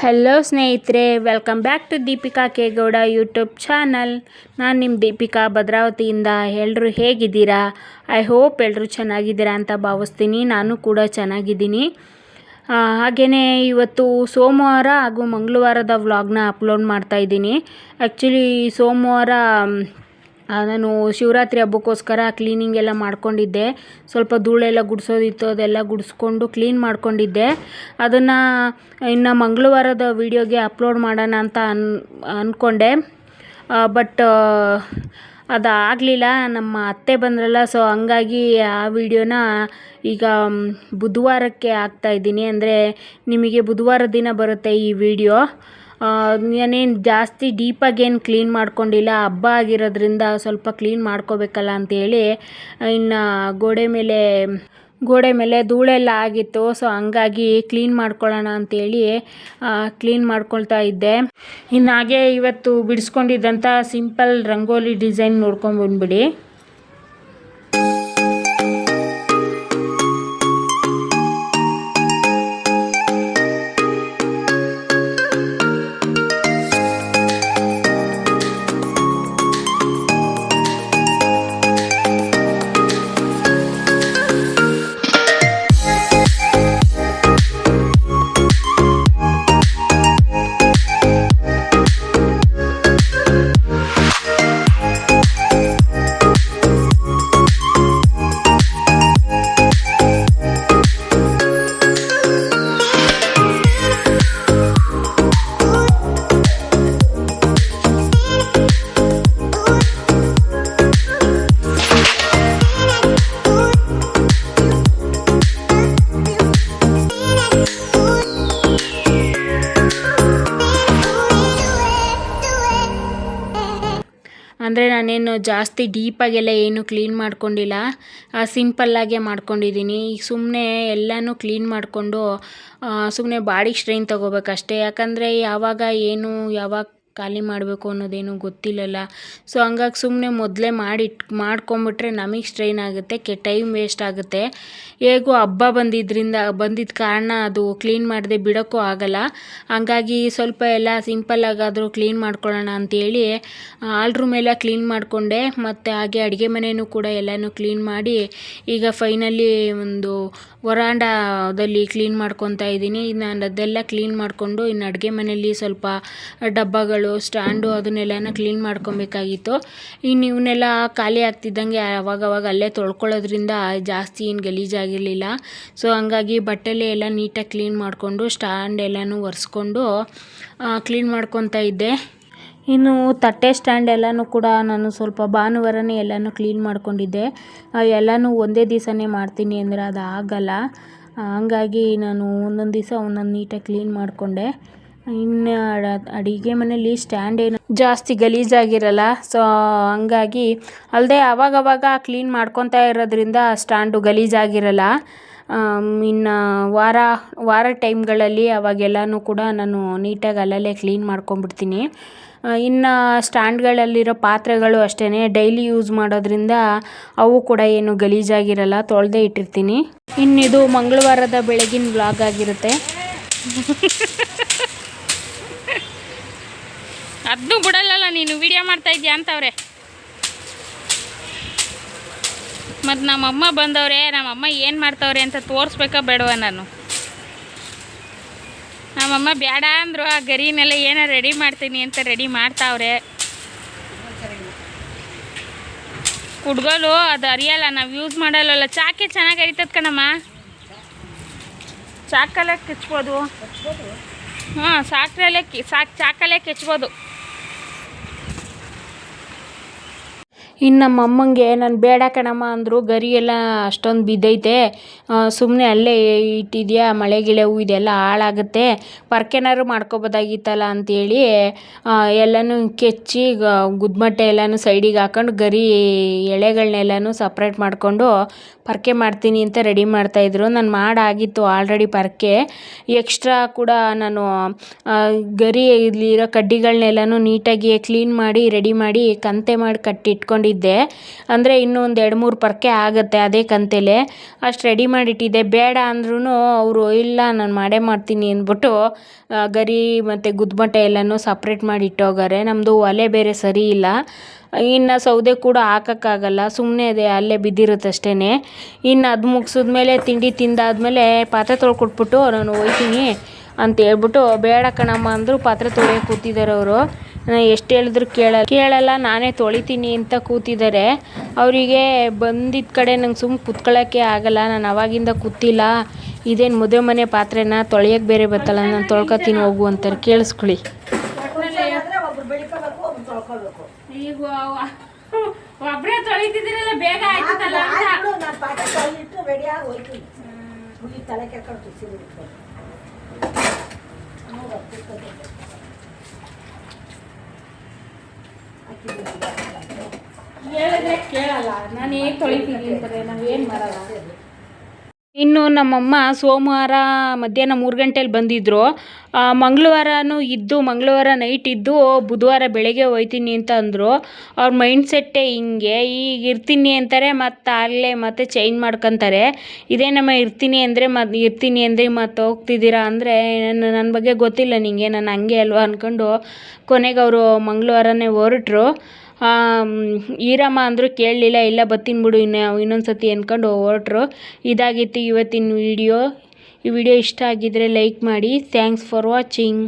Hello ಸ್ನೇಹಿತರೆ. Welcome back to Deepika Kegowda YouTube channel ನಾನು ನಿಮ್ಮ ದೀಪಿಕಾ ಭದ್ರಾವತಿಯಿಂದ. ಎಲ್ಲರೂ ಹೇಗಿದ್ದೀರಾ? ಐ ಹೋಪ್ ಎಲ್ಲರೂ ಚೆನ್ನಾಗಿದ್ದೀರಾ ಅಂತ ಭಾವಿಸ್ತೀನಿ. ನಾನು ಕೂಡ ಚೆನ್ನಾಗಿದ್ದೀನಿ. ಹಾಗೆಯೇ ಇವತ್ತು ಸೋಮವಾರ ಹಾಗೂ ಮಂಗಳವಾರದ ವ್ಲಾಗ್ನ ಅಪ್ಲೋಡ್ ಮಾಡ್ತಾಯಿದ್ದೀನಿ ಆ್ಯಕ್ಚುಲಿ ಸೋಮವಾರ ನಾನು ಶಿವರಾತ್ರಿ ಹಬ್ಬಕ್ಕೋಸ್ಕರ ಕ್ಲೀನಿಂಗ್ ಎಲ್ಲ ಮಾಡ್ಕೊಂಡಿದ್ದೆ. ಸ್ವಲ್ಪ ಧೂಳೆಲ್ಲ ಗುಡಿಸೋದಿತ್ತು, ಅದೆಲ್ಲ ಗುಡಿಸ್ಕೊಂಡು ಕ್ಲೀನ್ ಮಾಡ್ಕೊಂಡಿದ್ದೆ. ಅದನ್ನು ಇನ್ನು ಮಂಗಳವಾರದ ವೀಡಿಯೋಗೆ ಅಪ್ಲೋಡ್ ಮಾಡೋಣ ಅಂತ ಅನ್ ಅಂದ್ಕೊಂಡೆ ಬಟ್ ಅದು ಆಗಲಿಲ್ಲ ನಮ್ಮ ಅತ್ತೆ ಬಂದ್ರಲ್ಲ ಸೊ ಹಂಗಾಗಿ ಆ ವಿಡಿಯೋನ ಈಗ ಬುಧವಾರಕ್ಕೆ ಹಾಕ್ತಾಯಿದ್ದೀನಿ ಅಂದರೆ ನಿಮಗೆ ಬುಧವಾರ ದಿನ ಬರುತ್ತೆ ಈ ವಿಡಿಯೋ. ನಾನೇನು ಜಾಸ್ತಿ ಡೀಪಾಗಿ ಏನು ಕ್ಲೀನ್ ಮಾಡ್ಕೊಂಡಿಲ್ಲ, ಹಬ್ಬ ಆಗಿರೋದ್ರಿಂದ ಸ್ವಲ್ಪ ಕ್ಲೀನ್ ಮಾಡ್ಕೋಬೇಕಲ್ಲ ಅಂತೇಳಿ ಇನ್ನು ಗೋಡೆ ಮೇಲೆ ಗೋಡೆ ಮೇಲೆ ಧೂಳೆಲ್ಲ ಆಗಿತ್ತು ಸೊ ಹಂಗಾಗಿ ಕ್ಲೀನ್ ಮಾಡ್ಕೊಳ್ಳೋಣ ಅಂತೇಳಿ ಕ್ಲೀನ್ ಮಾಡ್ಕೊಳ್ತಾ ಇದ್ದೆ. ಇನ್ನು ಹಾಗೆ ಇವತ್ತು ಬಿಡಿಸ್ಕೊಂಡಿದ್ದಂಥ ಸಿಂಪಲ್ ರಂಗೋಲಿ ಡಿಸೈನ್ ನೋಡ್ಕೊಂಡು ಬಂದ್ಬಿಡಿ. ಅಂದರೆ ನಾನೇನು ಜಾಸ್ತಿ ಡೀಪಾಗೆಲ್ಲ ಏನು ಕ್ಲೀನ್ ಮಾಡ್ಕೊಂಡಿಲ್ಲ. ಸಿಂಪಲ್ಲಾಗೆ ಮಾಡ್ಕೊಂಡಿದ್ದೀನಿ ಈಗ ಸುಮ್ಮನೆ ಎಲ್ಲನೂ ಕ್ಲೀನ್ ಮಾಡಿಕೊಂಡು ಸುಮ್ಮನೆ ಬಾಡಿಗೆ ಸ್ಟ್ರೈನ್ ತೊಗೋಬೇಕಷ್ಟೇ. ಯಾಕಂದರೆ ಯಾವಾಗ ಏನು, ಯಾವಾಗ ಖಾಲಿ ಮಾಡಬೇಕು ಅನ್ನೋದೇನು ಗೊತ್ತಿಲ್ಲಲ್ಲ. ಸೊ ಹಂಗಾಗಿ ಸುಮ್ಮನೆ ಮೊದಲೇ ಮಾಡಿಟ್, ಮಾಡ್ಕೊಂಬಿಟ್ರೆ ನಮಗೆ ಸ್ಟ್ರೈನ್ ಆಗುತ್ತೆ, ಕೆ ಟೈಮ್ ವೇಸ್ಟ್ ಆಗುತ್ತೆ. ಹೇಗೂ ಹಬ್ಬ ಬಂದಿದ್ದರಿಂದ ಬಂದಿದ್ದ ಕಾರಣ ಅದು ಕ್ಲೀನ್ ಮಾಡದೆ ಬಿಡೋಕ್ಕೂ ಆಗಲ್ಲ. ಹಂಗಾಗಿ ಸ್ವಲ್ಪ ಎಲ್ಲ ಸಿಂಪಲ್ಲಾಗಾದರೂ ಕ್ಲೀನ್ ಮಾಡ್ಕೊಳ್ಳೋಣ ಅಂತೇಳಿ ಆಲ್ ರೂಮ್ ಎಲ್ಲ ಕ್ಲೀನ್ ಮಾಡಿಕೊಂಡೆ. ಮತ್ತು ಹಾಗೆ ಅಡುಗೆ ಮನೆಯೂ ಕೂಡ ಎಲ್ಲನೂ ಕ್ಲೀನ್ ಮಾಡಿ, ಈಗ ಫೈನಲಿ ಒಂದು ವರಾಂಡದಲ್ಲಿ ಕ್ಲೀನ್ ಮಾಡ್ಕೊತಾ ಇದ್ದೀನಿ. ನಾನು ಅದೆಲ್ಲ ಕ್ಲೀನ್ ಮಾಡಿಕೊಂಡು ಇನ್ನು ಅಡುಗೆ ಮನೆಯಲ್ಲಿ ಸ್ವಲ್ಪ ಡಬ್ಬಗಳು ಸ್ಟ್ಯಾಂಡು ಅದನ್ನೆಲ್ಲನ ಕ್ಲೀನ್ ಮಾಡ್ಕೊಬೇಕಾಗಿತ್ತು. ಇನ್ನು ಇವನ್ನೆಲ್ಲ ಖಾಲಿ ಆಗ್ತಿದ್ದಂಗೆ ಅವಾಗವಾಗ ಅಲ್ಲೇ ತೊಳ್ಕೊಳ್ಳೋದ್ರಿಂದ ಜಾಸ್ತಿ ಏನು ಗಲೀಜಾಗಿರಲಿಲ್ಲ. ಸೊ ಹಂಗಾಗಿ ಬಟ್ಟೆಲೆ ಎಲ್ಲ ನೀಟಾಗಿ ಕ್ಲೀನ್ ಮಾಡಿಕೊಂಡು ಸ್ಟ್ಯಾಂಡ್ ಎಲ್ಲನೂ ಒರೆಸ್ಕೊಂಡು ಕ್ಲೀನ್ ಮಾಡ್ಕೊತಾ ಇದ್ದೆ. ಇನ್ನು ತಟ್ಟೆ ಸ್ಟ್ಯಾಂಡ್ ಎಲ್ಲನೂ ಕೂಡ ನಾನು ಸ್ವಲ್ಪ ಭಾನುವಾರನೇ ಎಲ್ಲನೂ ಕ್ಲೀನ್ ಮಾಡ್ಕೊಂಡಿದ್ದೆ. ಎಲ್ಲನೂ ಒಂದೇ ದಿವಸನೇ ಮಾಡ್ತೀನಿ ಅಂದರೆ ಅದು ಆಗಲ್ಲ. ಹಂಗಾಗಿ ನಾನು ಒಂದೊಂದು ದಿವಸ ಒಂದೊಂದು ನೀಟಾಗಿ ಕ್ಲೀನ್ ಮಾಡಿಕೊಂಡೆ. ಇನ್ನು ಅಡಿಗೆ ಮನೇಲಿ ಸ್ಟ್ಯಾಂಡ್ ಏನು ಜಾಸ್ತಿ ಗಲೀಜಾಗಿರಲ್ಲ ಸೊ ಹಂಗಾಗಿ ಅಲ್ಲದೆ ಅವಾಗವಾಗ ಕ್ಲೀನ್ ಮಾಡ್ಕೊತಾ ಇರೋದ್ರಿಂದ ಸ್ಟ್ಯಾಂಡು ಗಲೀಜಾಗಿರಲ್ಲ. ಇನ್ನು ವಾರ ವಾರ ಟೈಮ್ಗಳಲ್ಲಿ ಅವಾಗೆಲ್ಲನೂ ಕೂಡ ನಾನು ನೀಟಾಗಿ ಅಲ್ಲಲ್ಲೇ ಕ್ಲೀನ್ ಮಾಡ್ಕೊಂಡ್ಬಿಡ್ತೀನಿ. ಇನ್ನು ಸ್ಟ್ಯಾಂಡ್ಗಳಲ್ಲಿರೋ ಪಾತ್ರೆಗಳು ಅಷ್ಟೇ ಡೈಲಿ ಯೂಸ್ ಮಾಡೋದ್ರಿಂದ ಅವು ಕೂಡ ಏನು ಗಲೀಜಾಗಿರಲ್ಲ, ತೊಳೆದೇ ಇಟ್ಟಿರ್ತೀನಿ. ಇನ್ನಿದು ಮಂಗಳವಾರದ ಬೆಳಗಿನ ವ್ಲಾಗ್ ಆಗಿರುತ್ತೆ. ಅದನ್ನೂ ಬಿಡಲ್ಲಲ್ಲ, ನೀನು ವಿಡಿಯೋ ಮಾಡ್ತಾ ಇದೀಯ ಅಂತವ್ರೆ. ಮತ್ತು ನಮ್ಮಮ್ಮ ಬಂದವ್ರೆ, ನಮ್ಮಮ್ಮ ಏನು ಮಾಡ್ತವ್ರೆ ಅಂತ ತೋರಿಸ್ಬೇಕಾ ಬೇಡವ ನಾನು? ನಮ್ಮಮ್ಮ ಬೇಡ ಅಂದರು, ಆ ಗರಿನೆಲ್ಲ ಏನೋ ರೆಡಿ ಮಾಡ್ತೀನಿ ಅಂತ ರೆಡಿ ಮಾಡ್ತಾವ್ರೆ. ಕುಡ್ಗೋಲು, ಅದು ಅರಿಯಲ್ಲ ನಾವು ಯೂಸ್ ಮಾಡಲ್ಲಲ್ಲ. ಚಾಕೆ ಚೆನ್ನಾಗಿ ಅರಿತದ ಕಣಮ್ಮ. ಚಾಕಲ್ಲೇ ಕೆಚ್ಬೋದು. ಹಾಂ ಸಾಕ್ರಲ್ಲೇ ಸಾಕು, ಚಾಕಲ್ಲೇ ಕೆಚ್ಬೋದು. ಇನ್ನು ನಮ್ಮ ಅಮ್ಮಂಗೆ, ನಾನು ಬೇಡ ಕಣಮ್ಮ ಅಂದರು, ಗರಿ ಎಲ್ಲ ಅಷ್ಟೊಂದು ಬಿದ್ದೈತೆ. ಸುಮ್ಮನೆ ಅಲ್ಲೇ ಇಟ್ಟಿದ್ಯಾ, ಮಳೆ ಗಿಳೆ ಇದೆಲ್ಲ ಹಾಳಾಗುತ್ತೆ ಪರ್ಕೆನಾದ್ರು ಮಾಡ್ಕೋಬೋದಾಗಿತ್ತಲ್ಲ ಅಂತೇಳಿ ಎಲ್ಲನೂ ಕೆಚ್ಚಿ ಗುದ್ಮಟ್ಟೆ ಎಲ್ಲನೂ ಸೈಡಿಗೆ ಹಾಕೊಂಡು, ಗರಿ ಎಳೆಗಳನ್ನೆಲ್ಲನೂ ಸಪ್ರೇಟ್ ಮಾಡಿಕೊಂಡು, ಪರ್ಕೆ ಮಾಡ್ತೀನಿ ಅಂತ ರೆಡಿ ಮಾಡ್ತಾಯಿದ್ರು ನಾನು ಮಾಡಾಗಿತ್ತು ಆಲ್ರೆಡಿ ಪರ್ಕೆ. ಎಕ್ಸ್ಟ್ರಾ ಕೂಡ ನಾನು ಗರಿ ಇಲ್ಲಿರೋ ಕಡ್ಡಿಗಳನ್ನೆಲ್ಲನೂ ನೀಟಾಗಿ ಕ್ಲೀನ್ ಮಾಡಿ ರೆಡಿ ಮಾಡಿ, ಕಂತೆ ಮಾಡಿ ಕಟ್ಟಿಟ್ಕೊಂಡಿದ್ದೆ. ಇಟ್ಕೊಂಡಿದ್ದೆ ಅಂದರೆ ಇನ್ನೂ ಒಂದು ಎರಡು ಮೂರು ಪರ್ಕೆ ಆಗುತ್ತೆ ಅದೇ ಕಂತೆಲೆ. ಅಷ್ಟು ರೆಡಿ ಮಾಡಿಟ್ಟಿದ್ದೆ. ಬೇಡ ಅಂದ್ರೂ ಅವರು, ಇಲ್ಲ, ನಾನು ಮಾಡೇ ಮಾಡ್ತೀನಿ ಅಂದ್ಬಿಟ್ಟು ಗರಿ ಮತ್ತು ಗುದ್ಮಟೆ ಎಲ್ಲನೂ ಸಪ್ರೇಟ್ ಮಾಡಿ ಇಟ್ಟೋಗಾರೆ ನಮ್ಮದು ಒಲೆ ಬೇರೆ ಸರಿ ಇಲ್ಲ. ಇನ್ನು ಸೌದೆ ಕೂಡ ಹಾಕೋಕ್ಕಾಗಲ್ಲ. ಸುಮ್ಮನೆ ಇದೆ ಅಲ್ಲೇ ಬಿದ್ದಿರುತ್ತಷ್ಟೇ ಇನ್ನು ಅದು ಮುಗಿಸಿದ್ಮೇಲೆ, ತಿಂಡಿ ತಿಂದಾದಮೇಲೆ ಪಾತ್ರೆ ತೊಳ್ಕೊಟ್ಬಿಟ್ಟು, ನಾನು ಹೋಗ್ತೀನಿ ಅಂತ ಹೇಳ್ಬಿಟ್ಟು, ಬೇಡ ಕಣಮ್ಮ ಅಂದರು ಪಾತ್ರೆ ತೊಳೆಯೋಕೆ ಕೂತಿದ್ದಾರೆ ಅವರು. ಎಷ್ಟು ಹೇಳಿದ್ರು ಕೇಳಲ್ಲ. ಕೇಳಲ್ಲ ನಾನೇ ತೊಳಿತೀನಿ ಅಂತ ಕೂತಿದ್ದಾರೆ. ಅವರಿಗೆ ಬಂದಿದ್ದ ಕಡೆ ನಂಗೆ ಸುಮ್ಮನೆ ಕುತ್ಕೊಳ್ಳೋಕ್ಕೆ ಆಗಲ್ಲ. ನಾನು ಅವಾಗಿಂದ ಕೂತಿಲ್ಲ. ಇದೇನು ಮದುವೆ ಮನೆ ಪಾತ್ರೆನ? ತೊಳೆಯೋಕೆ ಬೇರೆ ಬತ್ತಲ್ಲ. ನಾನು ತೊಳ್ಕೊತೀನಿ ಹೋಗು ಅಂತಾರೆ. ಕೇಳಿಸ್ಕೊಳ್ಳಿ. ಒಬ್ರು ಬೆಳಿಕೋಬೇಕು ಒಬ್ರು ತೊಳ್ಕೊಬೇಕು. ಈಗ ಒಬ್ಬರೇ ತೊಳಿತಿದ್ದೀರಲ್ಲ ಬೇಗ ಆಯ್ತದಲ್ಲ ರೆಡಿಯಾಗಿ ಹೋಯ್ತೀನಿ ಹುಲಿ ತಲೆ ಕೆರ್ಕೊಂಡು ತುಸಿ ಬಿಡ್ಕೊಂಡು ಹೇಳಿದ್ರೆ ಕೇಳಲ್ಲ. ನಾನು ಹೇಗೆ ತೊಳಿತೀನಿ ಅಂತಾರೆ ನಾವೇನು ಮಾಡಲ್ಲ ಇನ್ನು ನಮ್ಮಮ್ಮ ಸೋಮವಾರ ಮಧ್ಯಾಹ್ನ ಮೂರು ಗಂಟೆಲಿ ಬಂದಿದ್ದರು ಮಂಗಳವಾರನೂ ಇದ್ದು, ಮಂಗಳವಾರ ನೈಟ್ ಇದ್ದು, ಬುಧವಾರ ಬೆಳಗ್ಗೆ ಹೋಯ್ತೀನಿ ಅಂತ ಅಂದರು. ಅವ್ರ ಮೈಂಡ್ಸೆಟ್ಟೇ ಹಿಂಗೆ. ಈಗ ಇರ್ತೀನಿ ಅಂತಾರೆ, ಮತ್ತು ಅಲ್ಲೇ ಮತ್ತೆ ಚೇಂಜ್ ಮಾಡ್ಕೊತಾರೆ. ಇದೇನಮ್ಮ ಇರ್ತೀನಿ ಅಂದರೆ ಮತ್ತು ಇರ್ತೀನಿ ಅಂದರೆ ಮತ್ತೆ ಹೋಗ್ತಿದ್ದೀರಾ ಅಂದರೆ ನನ್ನ ನನ್ನ ಬಗ್ಗೆ ಗೊತ್ತಿಲ್ಲ ನಿಂಗೆ. ನಾನು ಹಂಗೆ ಅಲ್ವಾ? ಅಂದ್ಕೊಂಡು ಕೊನೆಗೆ ಅವರು ಮಂಗಳವಾರನೇ ಹೊರಟ್ರು. ಈರಮ್ಮ ಅಂದರು ಕೇಳಲಿಲ್ಲ, ಇಲ್ಲ ಬತ್ತೀನಿ ಬಿಡು, ಇನ್ನು ಇನ್ನೊಂದು ಸತಿ ಅಂದ್ಕೊಂಡು ಹೊರಟ್ರು. ಇದಾಗಿತ್ತು ಇವತ್ತಿನ ವಿಡಿಯೋ ಈ ವಿಡಿಯೋ ಇಷ್ಟ ಆಗಿದ್ದರೆ ಲೈಕ್ ಮಾಡಿ. Thanks for watching